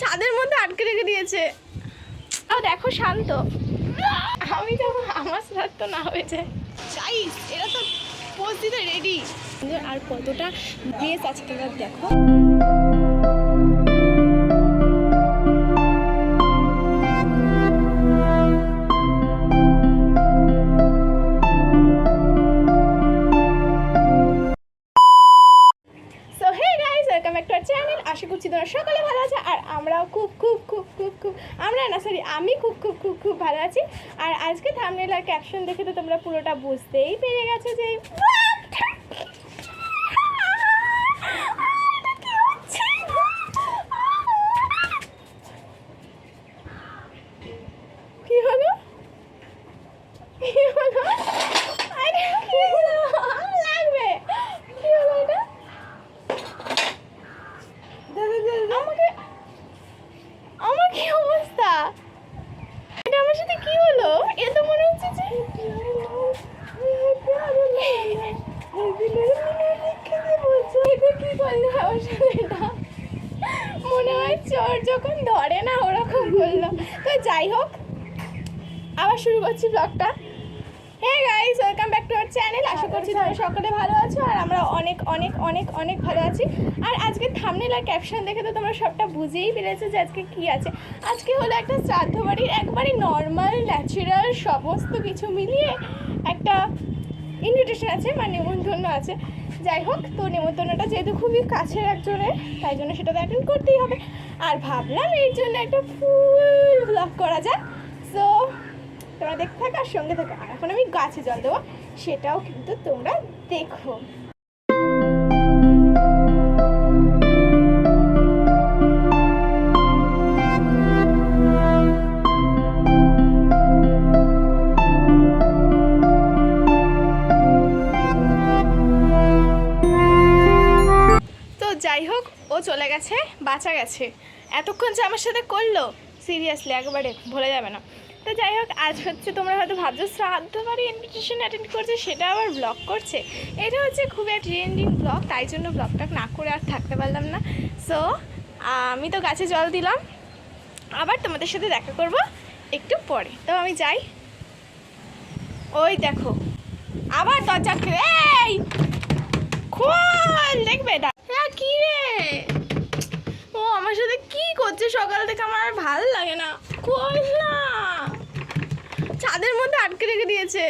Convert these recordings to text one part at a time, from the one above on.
ছাদের মধ্যে আটকে রেখে দিয়েছে। আর দেখো, শান্ত। আমি তো আমার সাথে তো না হয়ে যায়। এরা তো পোজ দিতে রেডি আর কতটা বেশ আছে তোমরা দেখো। খুব খুব খুব খুব খুব। আমরা না সরি আমি খুব খুব খুব খুব ভালো আছি। আর আজকে থামনেল আর ক্যাপশন দেখে তো তোমরা পুরোটা বুঝতেই পেরে গেছো যে এটা কি হচ্ছে? কি হলো কি হলো আরে কি হলো লাগবে কি হলো এটা আমাকে আমার কি অবস্থা এটা আমার সাথে কি হলো এ তো মনে হচ্ছে যে এটা কি করল আমার সাথে এটা? মনে হয় চোর যখন ধরে না ওরকম করল তো যাই হোক আবার শুরু করছি ব্লগটা hey guys welcome back to our channel আশা করছি তোমরা সকলে ভালো আছো আর আমরা অনেক অনেক অনেক অনেক ভালো আছি। আর আজকে থামনেল আর ক্যাপশন দেখে তো তোমরা সবটা বুঝেই পেরেছ যে আজকে কি আছে। আজকে হলো একটা শ্রাদ্ধ বাড়ির একবারই নর্মাল ন্যাচারাল সমস্ত কিছু মিলিয়ে একটা ইনভিটেশন আছে মানে নেমন্তন্ন আছে। যাই হোক, তো নেমন্তন্নটা যেহেতু খুবই কাছের একজনের, তাই জন্য সেটা তো অ্যাটেন্ড করতেই হবে। আর ভাবলাম এই জন্য একটা ফুল ব্লগ করা যাক। সো তোমরা দেখতে থাকো আর সঙ্গে থাকো। আর এখন আমি গাছে জল দেবো, সেটাও কিন্তু তোমরা দেখো। গেছে, বাঁচা গেছে। এতক্ষণ যে আমার সাথে করল সিরিয়াসলি একবারে ভুলে যাবে না। তো যাই হোক, আজ হচ্ছে তোমরা হয়তো ভাবছ, শ্রাদ্ধ বাড়ি ইনভিটেশন অ্যাটেন্ড করছে, সেটা আবার ব্লগ করছে। এটা হচ্ছে খুব একটা ট্রেন্ডিং ব্লগ তাই জন্য ব্লগটা না করে আর থাকতে পারলাম না। সো আমি তো গাছে জল দিলাম। আবার তোমাদের সাথে দেখা করব একটু পরে। তো আমি যাই। ওই দেখো, আবার দরজা এই, খোল, দেখবে? কি রে? আমার সাথে কি করছে? সকাল থেকে আমার আর ভালো লাগে না। না ছাদের মধ্যে আটকে রেখে দিয়েছে।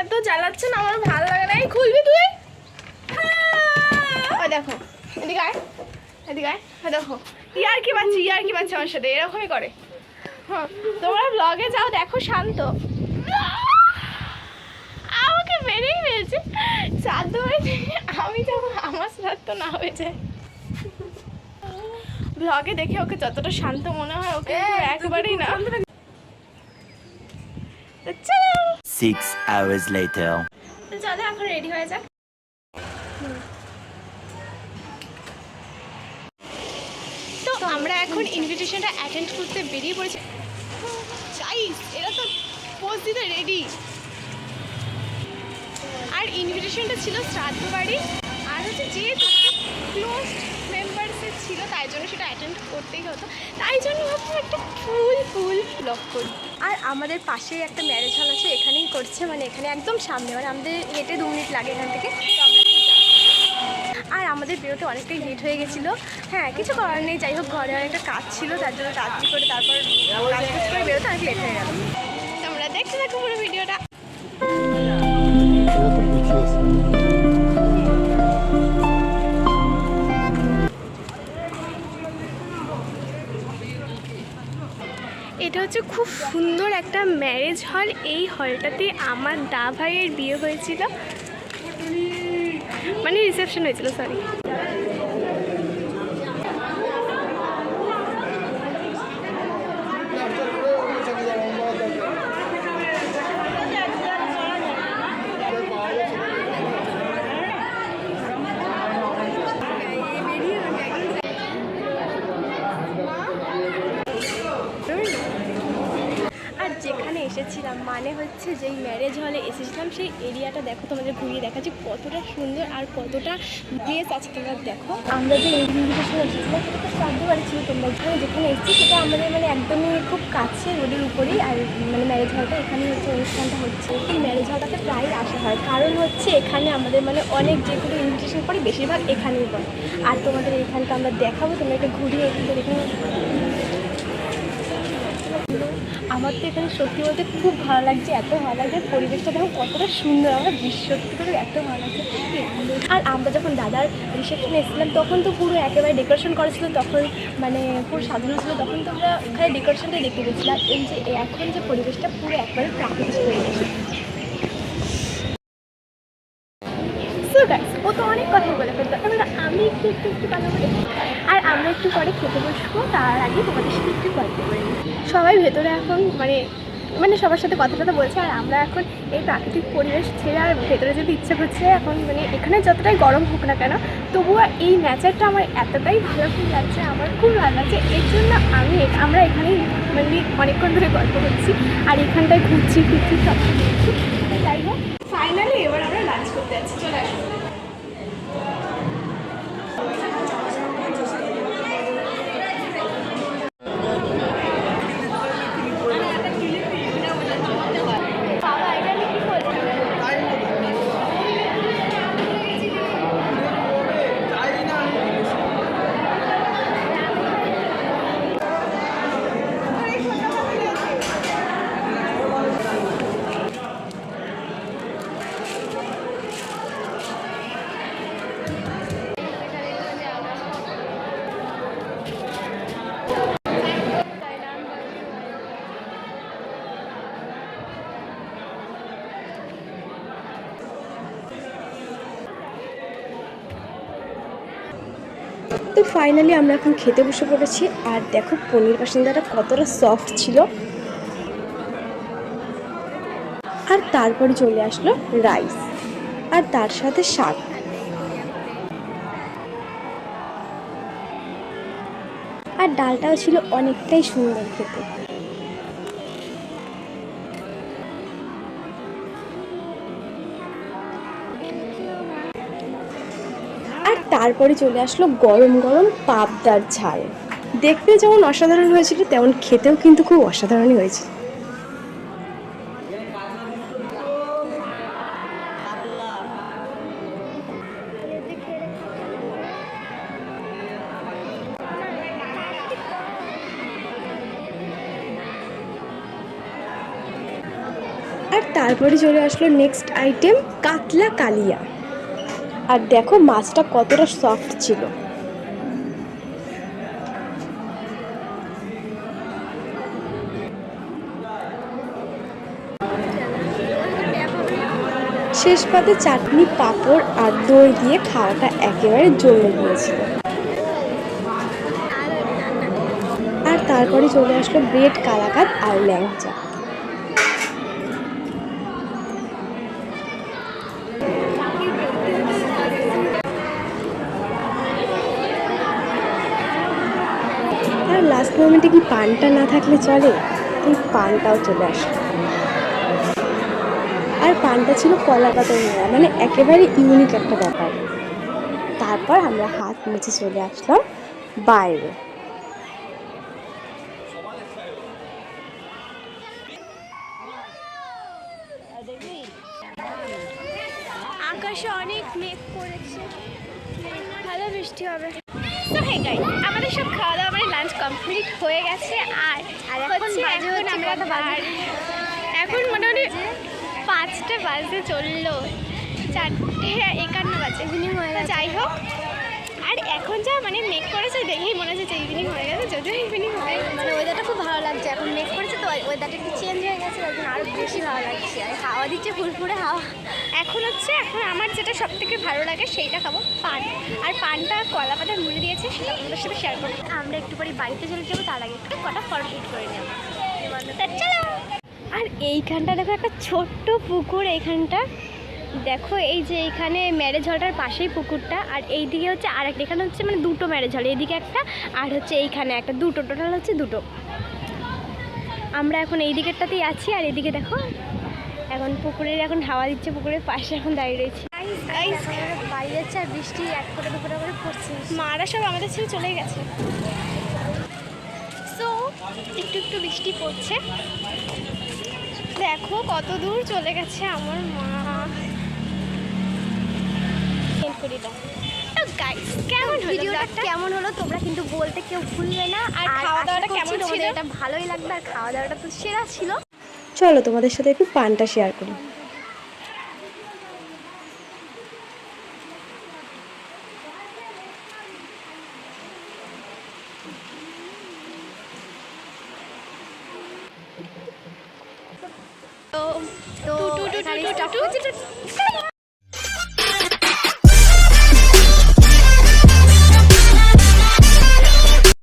এত জ্বালাচ্ছে না, আমার ভালো লাগে না। এই, খুলবি তুই? হ্যাঁ। ওই দেখো, এদিকে আয়। এদিকে আয়। দেখো, ইয়ার কি পাচ্ছি ইয়ার কি পাচ্ছি আমার সাথে? এরকমই করে। হ্যাঁ তোমরা ব্লগে যাও, দেখো শান্ত। আমাকে মেরেই ফেলছে। শ্রাদ্ধ হয়েছে আমি তো আমার শ্রাদ্ধ না হয়ে যায় ব্লগে দেখে ওকে যতটা শান্ত মনে হয় ওকে কিন্তু একবারেই না। তো চলো। Six hours later. তো চলো এখন রেডি হয়ে যাক। তো আমরা এখন ইনভিটেশনটা অ্যাটেন্ড করতে বেরিয়ে পড়েছি। এরা তো পোজ দিতে রেডি আর ইনভিটেশনটা ছিল শ্রাদ্ধ বাড়ি আর হচ্ছে যে ক্লোজ ছিল তাই জন্য সেটা অ্যাটেন্ড করতেই হতো। তাই জন্য ভাবলাম একটা ফুল ফুল ব্লগ করি। আর আমাদের পাশেই একটা ম্যারেজ হল আছে এখানেই করছে মানে এখানে একদম সামনে মানে আমাদের হেঁটে দু মিনিট লাগে এখান থেকে। আর আমাদের বেরোতে অনেকটাই লেট হয়ে গেছিল। হ্যাঁ কিছু করার নেই যাই হোক ঘরে অনেকটা কাজ ছিল তার জন্য তাড়াতাড়ি করে তারপর কাজ করে বেরোতে অনেক লেট হয়ে গেল। তোমরা দেখতে থাকো পুরো ভিডিওটা। হচ্ছে খুব সুন্দর একটা ম্যারেজ হল। এই হলটাতে আমার দা ভাইয়ের বিয়ে হয়েছিল। মানে রিসেপশন হয়েছিল সরি মানে হচ্ছে যেই ম্যারেজ হলে এসেছিলাম, সেই এরিয়াটা দেখো, তোমাদের ঘুরিয়ে দেখাচ্ছি কতটা সুন্দর আর কতটা ড্রেস আছে তোমরা দেখো। আমরা যে ইনভিটেশন এসেছিলাম, সেটা তো শ্রাদ্ধ বাড়ি ছিল তোমরা যেখানে যেখানে এসেছি, সেটা আমাদের মানে একদমই খুব কাছে রোডের উপরেই আর মানে ম্যারেজ হলটা এখানে হচ্ছে অনুষ্ঠানটা হচ্ছে। এই ম্যারেজ হলটাতে প্রায় আসা হয়। কারণ হচ্ছে এখানে আমাদের মানে অনেক যেগুলো ইনভিটেশন করে, বেশিরভাগ এখানেই হয়। আর তোমাদের এখানটা আমরা দেখাবো তোমরা এটা ঘুরিয়ে এখানে দেখে আমার তো এখানে সত্যি বলতে খুব ভালো লাগছে, এত ভালো লাগছে, পরিবেশটা দেখো কতটা সুন্দর, আমার সত্যি করে এত ভালো লাগছে। আর আমরা যখন দাদার রিসেপশনে এসেছিলাম, তখন তো পুরো একেবারে ডেকোরেশন করেছিল তখন মানে পুরো সাজানো ছিল, তখন তো আমরা ওখানে ডেকোরেশনটা দেখতে গেছিলাম এই যে এখন যে পরিবেশটা পুরো একবারে প্রাকৃতিক হয়ে গেছে ও তো অনেক কথা বলে ফেলতো। আমি একটু একটু একটু কথা একটু পরে খেতে বসবো, তার আগে তোমাদের সাথে একটু গল্প সবাই ভেতরে এখন মানে মানে সবার সাথে কথা টথা বলছে, আর আমরা এখন এই প্রাকৃতিক পরিবেশ ছেড়ে আর ভেতরে যেতে ইচ্ছে করছে, এখন মানে এখানে যতটাই গরম হোক না কেন, তবুও এই নেচারটা আমার এতটাই ভালো ফিল লাগছে আমার খুব ভালো লাগছে, এর জন্য আমি আমরা এখানেই মানে অনেকক্ষণ ধরে গল্প করছি, আর এখানটায় ঘুরছি, ফিরছি, সব কিছু যাই হোক ফাইনালি এবার আমরা লাঞ্চ করতে যাচ্ছি, চলে আসুন তো ফাইনালি আমরা এখন খেতে বসে পড়েছি। আর দেখো পনির বাসিন্দাটা কতটা সফট ছিল। আর তারপরে চলে আসলো রাইস আর তার সাথে শাক। আর ডালটাও ছিল অনেকটাই সুন্দর খেতে। তারপরে চলে আসলো গরম গরম পাবদার ঝাল। দেখতে যেমন অসাধারণ হয়েছিল, তেমন খেতেও কিন্তু খুব অসাধারণই হয়েছিল। আর তারপরে চলে আসলো নেক্সট আইটেম কাতলা কালিয়া। আর দেখো মাছটা কতটা সফট ছিল। শেষ পাতে চাটনি, পাঁপড় আর দই দিয়ে খাওয়াটা একেবারে জমে গিয়েছিল। আর তারপরে চলে আসলো ব্রেড কালাকাত আর ল্যাংচা আর লাস্ট কি পানটা না থাকলে চলে এই পানটাও চলে আসলো। আর পানটা ছিল কলা পাতার নেওয়া মানে একেবারে ইউনিক একটা ব্যাপার। তারপর আমরা হাত মুছে চলে আসলাম বাইরে। আকাশে অনেক মেঘ করেছে ভালো বৃষ্টি হবে। আমাদের সব খাওয়া দাওয়া লাঞ্চ কমপ্লিট হয়ে গেছে আর এখন আমরা এখন মোটামুটি পাঁচটা বাজতে চলল। চারটে একান্ন বাজে। যাই হোক এখন যা মানে মেক করেছে দেখেই মনে হচ্ছে যে ইভিনিং হয়ে গেছে যদিও ইভিনিং হয়ে মানে ওয়েদারটা খুব ভালো লাগছে এখন মেক করেছে তো ওয়েদারটা একটু চেঞ্জ হয়ে গেছে ওই জন্য আরও বেশি ভালো লাগছে। আর হাওয়া দিচ্ছে ফুরফুরে হাওয়া। এখন হচ্ছে এখন আমার যেটা সব থেকে ভালো লাগে সেইটা খাব পান। আর পানটা কলা পাতা মুড়ে দিয়েছে সেটা আপনাদের সাথে শেয়ার করব। আমরা একটু পরে বাড়িতে চলে যাব তার আগে একটু কটা ফটো এডিট করে নেব। চলো। আর এইখানটা দেখো একটা ছোট্ট পুকুর এইখানটা। দেখো এই যে এখানে ম্যারেজ হলটার পাশেই পুকুরটা আর এই দিকে হচ্ছে আর একটা এখানে হচ্ছে মানে দুটো ম্যারেজ হল এইদিকে একটা আর হচ্ছে এইখানে একটা দুটো টোটাল হচ্ছে দুটো। আমরা এখন এই দিকেরটাতেই আছি আর এদিকে দেখো এখন পুকুরের এখন হাওয়া দিচ্ছে পুকুরের পাশে এখন দাঁড়িয়ে রয়েছি। বাড়ি যাচ্ছে আর বৃষ্টি এক ফোটা দু ফোটা করে পড়ছে। মারা সব আমাদের ছেড়ে চলে গেছে। সো একটু একটু বৃষ্টি পড়ছে। দেখো কত দূর চলে গেছে আমার মা। করি দাও। কেমন হলো ভিডিওটা কেমন হলো তোমরা কিন্তু বলতে কেউ ভুলবে না আর খাওয়া দাওয়াটা কেমন ছিল? এটা ভালোই লাগবে আর খাওয়া দাওয়াটা তো সেরা ছিল চলো তোমাদের সাথে একটু পানটা শেয়ার করি তো তো